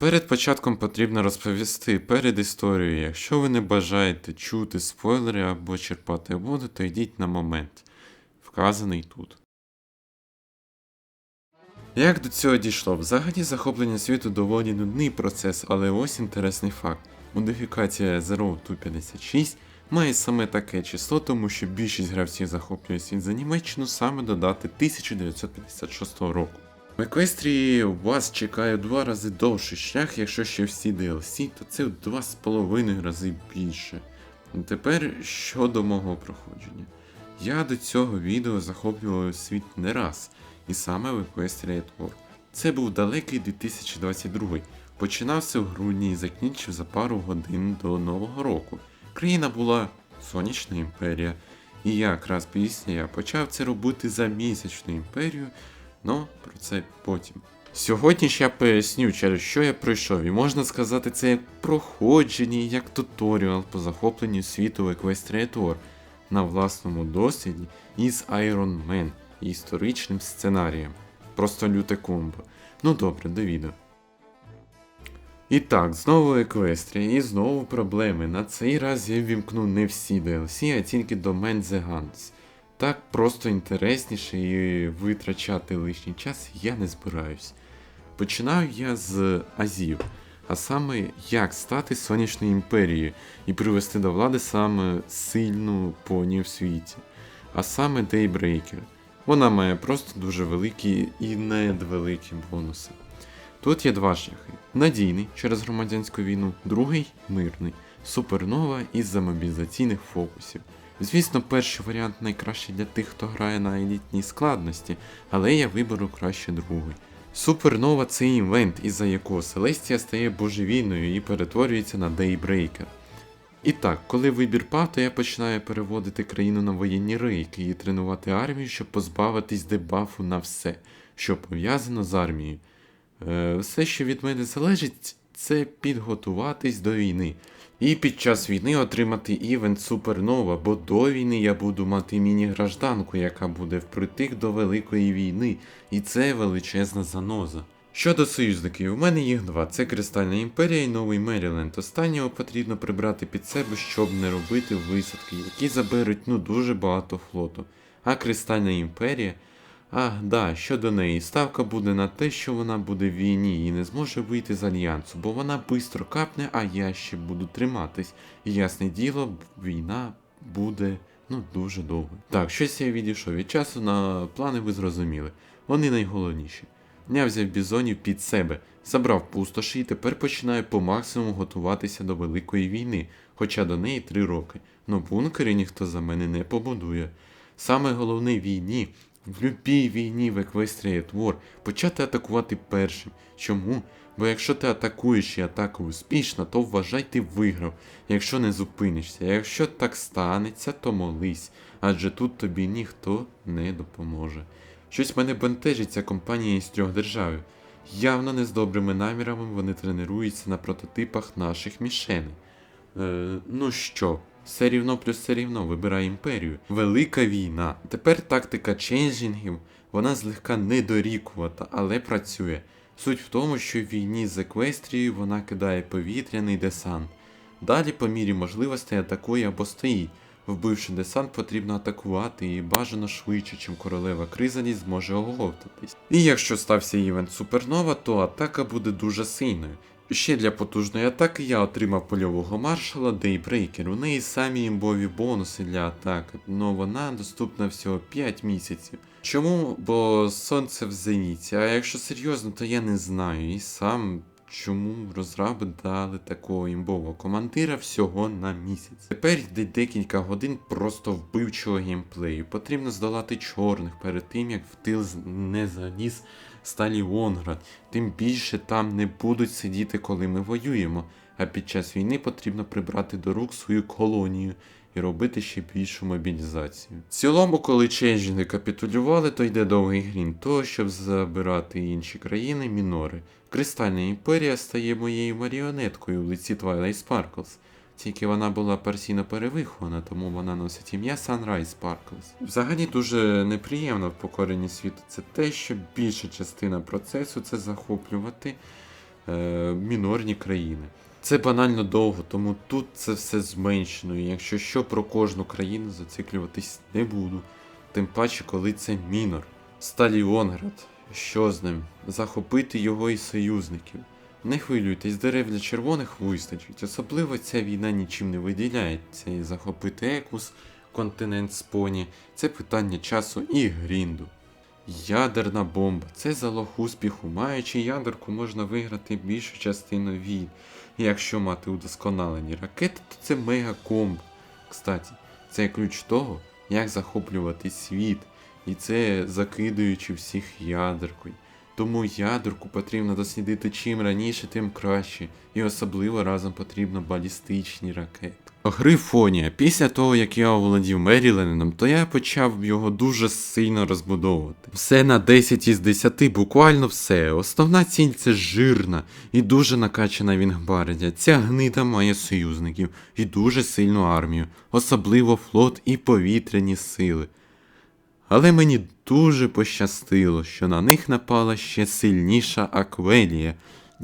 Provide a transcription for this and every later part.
Перед початком потрібно розповісти перед історією. Якщо ви не бажаєте чути спойлери або черпати воду, то йдіть на момент, вказаний тут. Як до цього дійшло? Взагалі захоплення світу доволі нудний процес, але ось інтересний факт. Модифікація Zero 256 має саме таке число, тому що більшість гравців захоплює світ за Німеччину саме до дати 1956 року. В Еквестрії вас чекає два рази довший шлях, якщо ще всі DLC, то це в два з половиною рази більше. Тепер щодо мого проходження. Я до цього відео захоплював світ не раз, і саме в Equestria Tour. Це був далекий 2022. Починався в грудні і закінчив за пару годин до Нового року. Країна була Сонячна імперія, і якраз після я почав це робити за місячну імперію, но про це потім. Сьогодні ж я поясню, через що я пройшов, і можна сказати, це як проходження, як туторіал по захопленню світу Equestria на власному досвіді із Iron Man і історичним сценарієм. Просто люте комбо. Ну добре, до відео. І так, знову Еквестрія, і знову проблеми. На цей раз я ввімкну не всі DLC, а тільки Domain The Guns. Так просто інтересніше і витрачати лишній час я не збираюсь. Починаю я з Азів, а саме як стати сонячною імперією і привести до влади саме сильну поні в світі, а саме Daybreaker. Вона має просто дуже великі і недвеликі бонуси. Тут є два шляхи: надійний через громадянську війну, другий мирний, супернова із-за мобілізаційних фокусів. Звісно, перший варіант найкращий для тих, хто грає на елітній складності, але я виберу краще другий. Супернова це івент, із-за якого Селестія стає божевільною і перетворюється на Daybreaker. І так, коли вибір пав, то я починаю переводити країну на воєнні рейки і тренувати армію, щоб позбавитись дебафу на все, що пов'язано з армією. Е, все, що від мене залежить, це підготуватись до війни. І під час війни отримати івент Супернова, бо до війни я буду мати міні-гражданку, яка буде впритик до Великої війни, і це величезна заноза. Щодо союзників, у мене їх два: це Кристальна імперія і Новий Меріленд. Останнього потрібно прибрати під себе, щоб не робити висадки, які заберуть ну дуже багато флоту. А Кристальна імперія. Ах, да, щодо неї, ставка буде на те, що вона буде в війні і не зможе вийти з альянсу, бо вона бистро капне, а я ще буду триматись. І ясне діло, війна буде ну дуже довго. Так, щось я відійшов від часу на плани ви зрозуміли. Вони найголовніші. Я взяв бізонів під себе, забрав пустоші і тепер починаю по максимуму готуватися до Великої війни, хоча до неї три роки. Но бункери ніхто за мене не побудує. Саме головне війні, в любій війні в Equestria War, почати атакувати першим. Чому? Бо якщо ти атакуєш і атака успішна, то вважай ти виграв, якщо не зупинишся. Якщо так станеться, то молись, адже тут тобі ніхто не допоможе. Щось мене бентежить ця компанія із трьох держав. Явно не з добрими намірами вони тренуються на прототипах наших мішеней. Е, ну що, все рівно плюс все рівно, вибирай імперію. Велика війна. Тепер тактика ченджінгів, вона злегка недорікувата, але працює. Суть в тому, що в війні з Еквестрією вона кидає повітряний десант. Далі, по мірі можливостей, атакує або стоїть. Вбивши десант, потрібно атакувати і бажано швидше, чим королева Кризалі зможе оговтатись. І якщо стався івент Супернова, то атака буде дуже сильною. Ще для потужної атаки я отримав польового маршала Дейбрейкер. У неї самі імбові бонуси для атаки, але вона доступна всього 5 місяців. Чому? Бо сонце в зеніті, а якщо серйозно, то я не знаю. І сам чому розраби дали такого імбового командира всього на місяць. Тепер йде декілька годин просто вбивчого геймплею. Потрібно здолати чорних перед тим, як в тил не заніс Сталіонград. Тим більше там не будуть сидіти, коли ми воюємо. А під час війни потрібно прибрати до рук свою колонію і робити ще більшу мобілізацію. В цілому, коли ченджінги капітулювали, то йде довгий грін того, щоб забирати інші країни мінори. Кристальна імперія стає моєю маріонеткою в лиці Twilight Sparkles. Тільки вона була парсійно перевихована, тому вона носить ім'я Sunrise Sparkles. Взагалі дуже неприємно в покоренні світу це те, що більша частина процесу це захоплювати е, мінорні країни. Це банально довго, тому тут це все зменшено. І якщо що про кожну країну зациклюватись не буду. Тим паче, коли це мінор. Сталіонград. Що з ним? Захопити його і союзників. Не хвилюйтесь, дерев для червоних вистачить. Особливо ця війна нічим не виділяється. І захопити Екус, континент Споні це питання часу і грінду. Ядерна бомба це залог успіху. Маючи ядерку, можна виграти більшу частину війн. Якщо мати удосконалені ракети, то це мегакомб. Кстати, це ключ того, як захоплювати світ, і це закидуючи всіх ядеркою. Тому ядерку потрібно дослідити чим раніше, тим краще, і особливо разом потрібно балістичні ракети. Грифонія. Після того, як я оволодів Меріленом, то я почав його дуже сильно розбудовувати. Все на 10 із 10, буквально все. Основна ціль це жирна і дуже накачана Вінгбардія. Ця гнида має союзників і дуже сильну армію, особливо флот і повітряні сили. Але мені дуже пощастило, що на них напала ще сильніша Аквелія.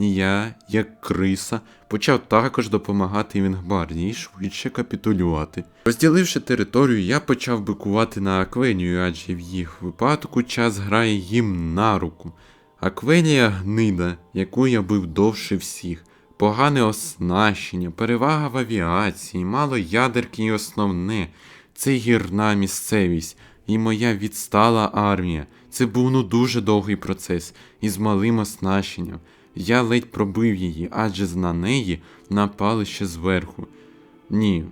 І я, як криса, почав також допомагати Вінгбардії швидше капітулювати. Розділивши територію, я почав бикувати на Аквелію, адже в їх випадку час грає їм на руку. Аквелія гнида, яку я бив довше всіх. Погане оснащення, перевага в авіації, мало ядерки і основне це гірна місцевість і моя відстала армія. Це був ну дуже довгий процес із малим оснащенням. Я ледь пробив її, адже на неї напали ще зверху. Ні,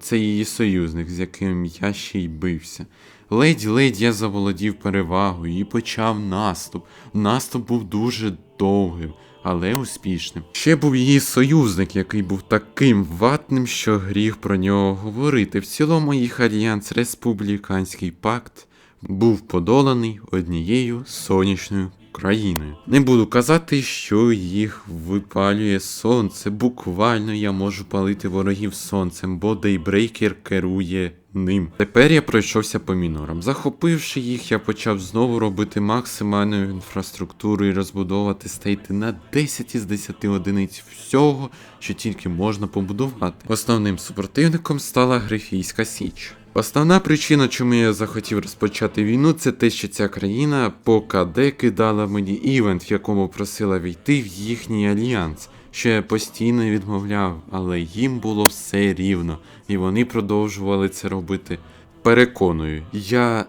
це її союзник, з яким я ще й бився. Ледь-ледь я заволодів перевагою і почав наступ. Наступ був дуже довгим, але успішним. Ще був її союзник, який був таким ватним, що гріх про нього говорити. В цілому їх альянс Республіканський пакт був подоланий однією сонячною країною. Не буду казати, що їх випалює сонце. Буквально я можу палити ворогів сонцем, бо Дейбрейкер керує ним. Тепер я пройшовся по мінорам. Захопивши їх, я почав знову робити максимальну інфраструктуру і розбудовувати стейти на 10 із 10 одиниць всього, що тільки можна побудувати. Основним супротивником стала Грифійська Січ. Основна причина, чому я захотів розпочати війну, це те, що ця країна по КД кидала мені івент, в якому просила війти в їхній альянс, що я постійно відмовляв, але їм було все рівно, і вони продовжували це робити. Переконую, я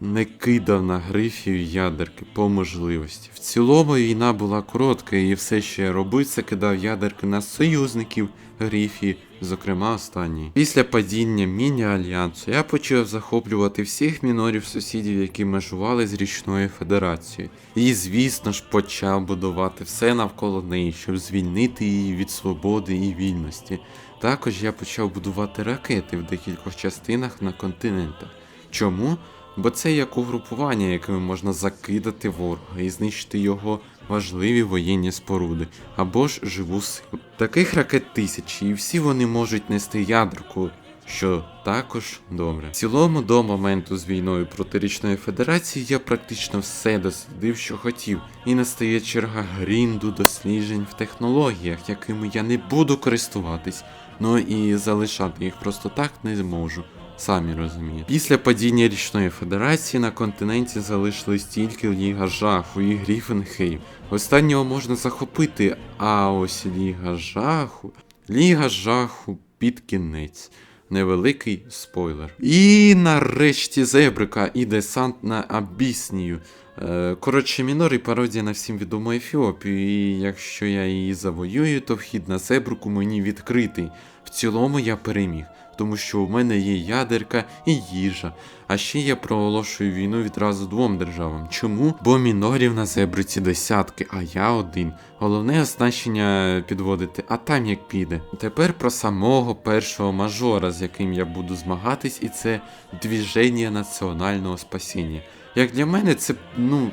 не кидав на грифів ядерки по можливості. В цілому війна була коротка, і все, що я робив, це кидав ядерки на союзників грифі, зокрема останні. Після падіння міні-альянсу я почав захоплювати всіх мінорів сусідів, які межували з річною федерацією. І, звісно ж, почав будувати все навколо неї, щоб звільнити її від свободи і вільності. Також я почав будувати ракети в декількох частинах на континентах. Чому? Бо це як угрупування, якими можна закидати ворога і знищити його важливі воєнні споруди або ж живу силу. Таких ракет тисячі, і всі вони можуть нести ядерку, що також добре. В цілому до моменту з війною проти Річної Федерації я практично все дослідив, що хотів, і настає черга грінду досліджень в технологіях, якими я не буду користуватись, ну і залишати їх просто так не зможу. Самі розумієте. Після падіння Річної Федерації на континенті залишились тільки Ліга Жаху і Гріфенхейм. Останнього можна захопити, а ось Ліга Жаху. Ліга Жаху під кінець. Невеликий спойлер. І нарешті Зебрика і десант на Абіснію. Е, Коротше, мінор і пародія на всім відому Ефіопію, і якщо я її завоюю, то вхід на Зебрику мені відкритий. В цілому я переміг, тому що у мене є ядерка і їжа. А ще я проголошую війну відразу двом державам. Чому? Бо мінорів на Зебриці десятки, а я один. Головне оснащення підводити, а там як піде. Тепер про самого першого мажора, з яким я буду змагатись, і це двіження національного спасіння. Як для мене, це ну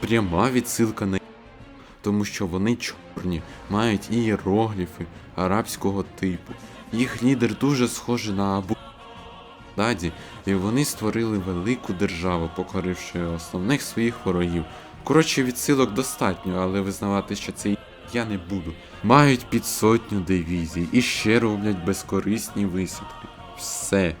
пряма відсилка на тому що вони чорні, мають ієрогліфи арабського типу. Їх лідер дуже схожий на Абу Даді, і вони створили велику державу, покоривши основних своїх ворогів. Коротше, відсилок достатньо, але визнавати, що це я не буду. Мають під сотню дивізій і ще роблять безкорисні висадки. Все.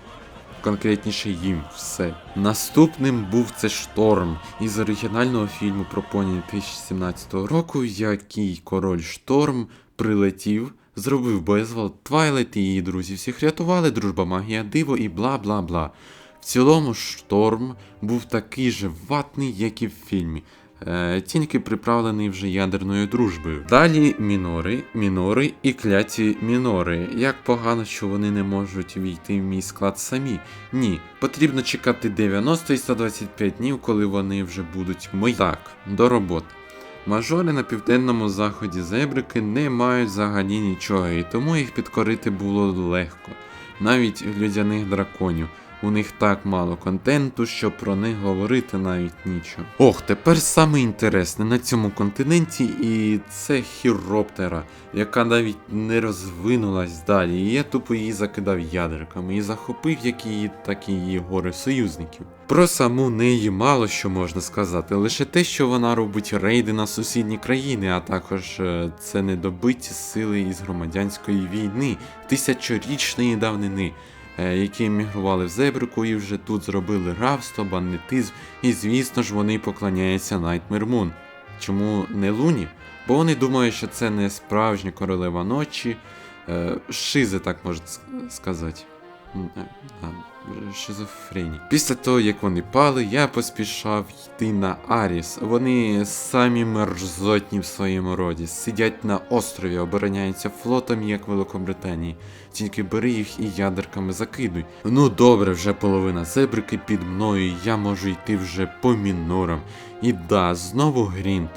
Конкретніше їм все. Наступним був це шторм із оригінального фільму про поні 2017 року, який король шторм прилетів, зробив боєзвал Твайлайт і її друзі всіх рятували, дружба, магія, диво і бла бла бла. В цілому шторм був такий же ватний, як і в фільмі. Е, тільки приправлений вже ядерною дружбою. Далі мінори, мінори і кляті мінори. Як погано, що вони не можуть війти в мій склад самі. Ні, потрібно чекати 90 і 125 днів, коли вони вже будуть мої. Так, до роботи. Мажори на південному заході зебрики не мають взагалі нічого, і тому їх підкорити було легко. Навіть людяних драконів. У них так мало контенту, що про них говорити навіть нічого. Ох, тепер саме інтересне на цьому континенті, і це хіроптера, яка навіть не розвинулась далі. І я тупо її закидав ядерками і захопив як її, так і її гори союзників. Про саму неї мало що можна сказати, лише те, що вона робить рейди на сусідні країни, а також е, це недобиті сили із громадянської війни, тисячорічної давнини які емігрували в Зебрику і вже тут зробили рабство, бандитизм, і звісно ж вони поклоняються Nightmare Moon. Чому не Луні? Бо вони думають, що це не справжня королева ночі, е, шизи, так можна сказати. Е, Шизофрені. Після того, як вони пали, я поспішав йти на Аріс. Вони самі мерзотні в своєму роді. Сидять на острові, обороняються флотом, як Великобританії. Тільки бери їх і ядерками закидуй. Ну добре, вже половина зебрики під мною, і я можу йти вже по мінорам. І да, знову грінт.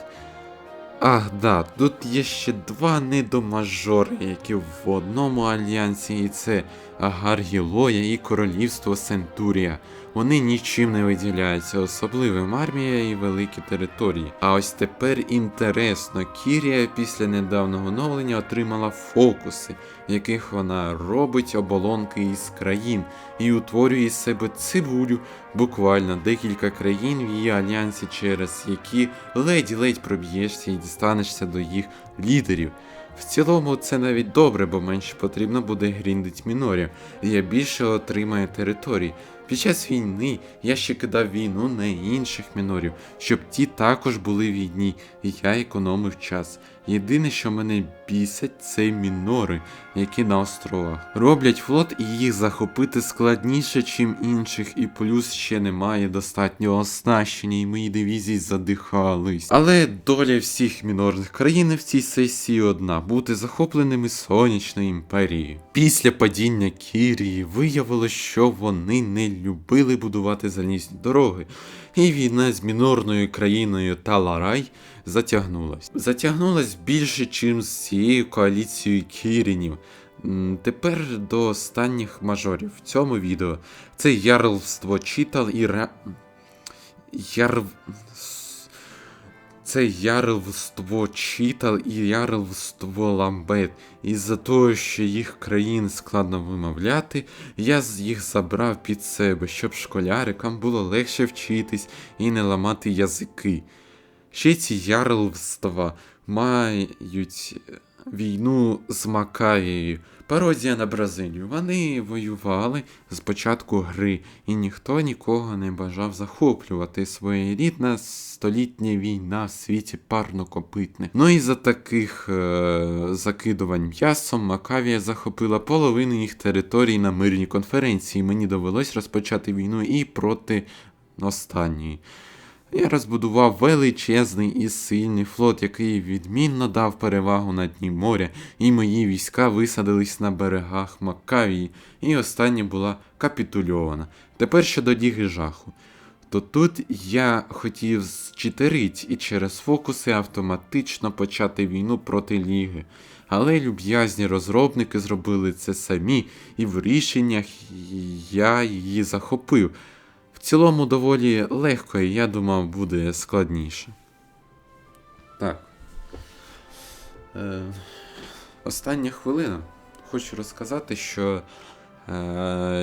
Ах, да, тут є ще два недомажори, які в одному альянсі, і це Гаргілоя і Королівство Сентурія. Вони нічим не виділяються, особливим армія і великі території. А ось тепер інтересно, Кірія після недавнього оновлення отримала фокуси, в яких вона робить оболонки із країн і утворює з себе цибулю, буквально декілька країн в її альянсі, через які ледь-ледь проб'єшся і дістанешся до їх лідерів. В цілому це навіть добре, бо менше потрібно буде гріндить мінорів, і я більше отримаю територій. Під час війни я ще кидав війну на інших мінорів, щоб ті також були війні, і я економив час. Єдине, що мене бісять, це мінори, які на островах. Роблять флот і їх захопити складніше, чим інших, і плюс ще немає достатнього оснащення, і мої дивізії задихались. Але доля всіх мінорних країн в цій сесії одна бути захопленими сонячною імперією. Після падіння Кірії виявилось, що вони не любили будувати залізні дороги, і війна з мінорною країною Таларай затягнулась. Затягнулась більше, чим з цією коаліцією Кірінів. Тепер до останніх мажорів в цьому відео. Це ярлство читал і Ра... Ярв... Це ярлство Чітал і ярлство Ламбет. Із-за того, що їх країн складно вимовляти, я їх забрав під себе, щоб школярикам було легше вчитись і не ламати язики. Ще ці ярлвства мають війну з Макаєю, пародія на Бразилію. Вони воювали з початку гри, і ніхто нікого не бажав захоплювати. Своєрідна столітня війна в світі парнокопитне. Ну і за таких е- закидувань м'ясом Макавія захопила половину їх територій на мирній конференції. Мені довелось розпочати війну і проти останньої. Я розбудував величезний і сильний флот, який відмінно дав перевагу на дні моря, і мої війська висадились на берегах Маккавії, і остання була капітульована. Тепер щодо Ліги жаху. То тут я хотів зчитерить і через фокуси автоматично почати війну проти Ліги. Але люб'язні розробники зробили це самі, і в рішеннях я її захопив. Цілому доволі легко, і я думав, буде складніше. Так. Е, остання хвилина. Хочу розказати, що е,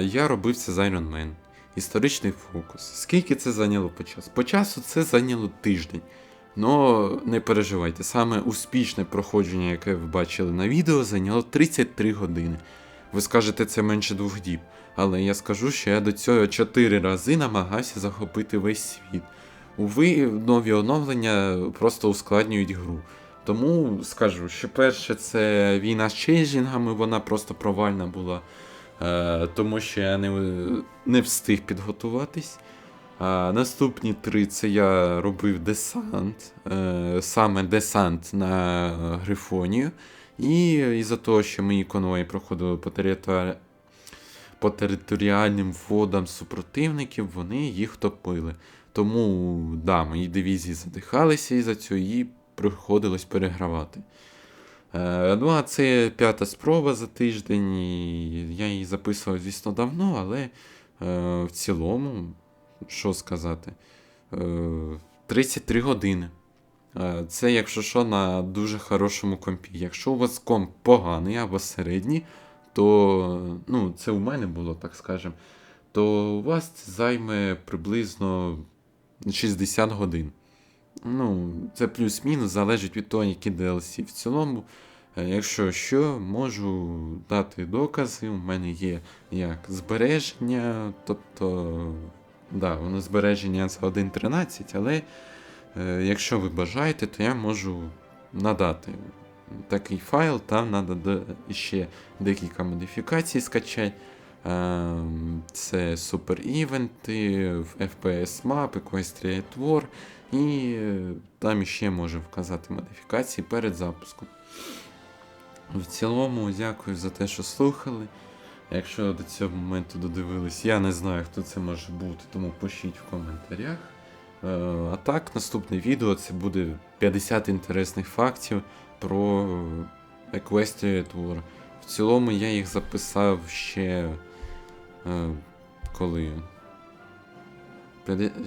я робив це з Iron Man. Історичний фокус. Скільки це зайняло по часу? По часу це зайняло тиждень. Но не переживайте, саме успішне проходження, яке ви бачили на відео, зайняло 33 години. Ви скажете, це менше двох діб. Але я скажу, що я до цього 4 рази намагався захопити весь світ. Уви, нові оновлення просто ускладнюють гру. Тому скажу, що перше це війна з чейджингами, вона просто провальна була, е, тому що я не, не встиг підготуватись. А наступні три це я робив десант, е, саме десант на Грифонію. І із-за того, що мої конвої проходили по, територі... по територіальним водам супротивників, вони їх топили. Тому, да, мої дивізії задихалися із-за цього і приходилось перегравати. Е, ну, а це п'ята спроба за тиждень. І я її записував, звісно, давно, але е, в цілому, що сказати, е, 33 години. Е, Це, якщо що, на дуже хорошому компі. Якщо у вас комп поганий або середній, то ну, це у мене було, так скажем, то у вас це займе приблизно 60 годин. Ну, це плюс-мінус, залежить від того, які DLC. В цілому, е, якщо що, можу дати докази. У мене є як збереження, тобто, да, воно збереження за 1.13, але якщо ви бажаєте, то я можу надати такий файл, там треба ще декілька модифікацій скачати. Ем, Це супер івенти, FPS мапи, Equestria Tour, і е, там ще можу вказати модифікації перед запуском. В цілому, дякую за те, що слухали. Якщо до цього моменту додивились, я не знаю, хто це може бути, тому пишіть в коментарях. Е, А так, наступне відео це буде 50 інтересних фактів про Equestria Tour. В цілому я їх записав ще. Е, коли?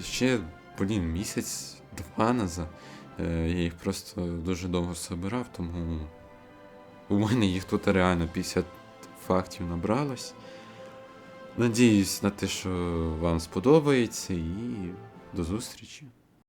Ще, блін, місяць-два назад. Е, Я їх просто дуже довго собирав, тому у мене їх тут реально 50 фактів набралось. Надіюсь на те, що вам сподобається, і до зустрічі.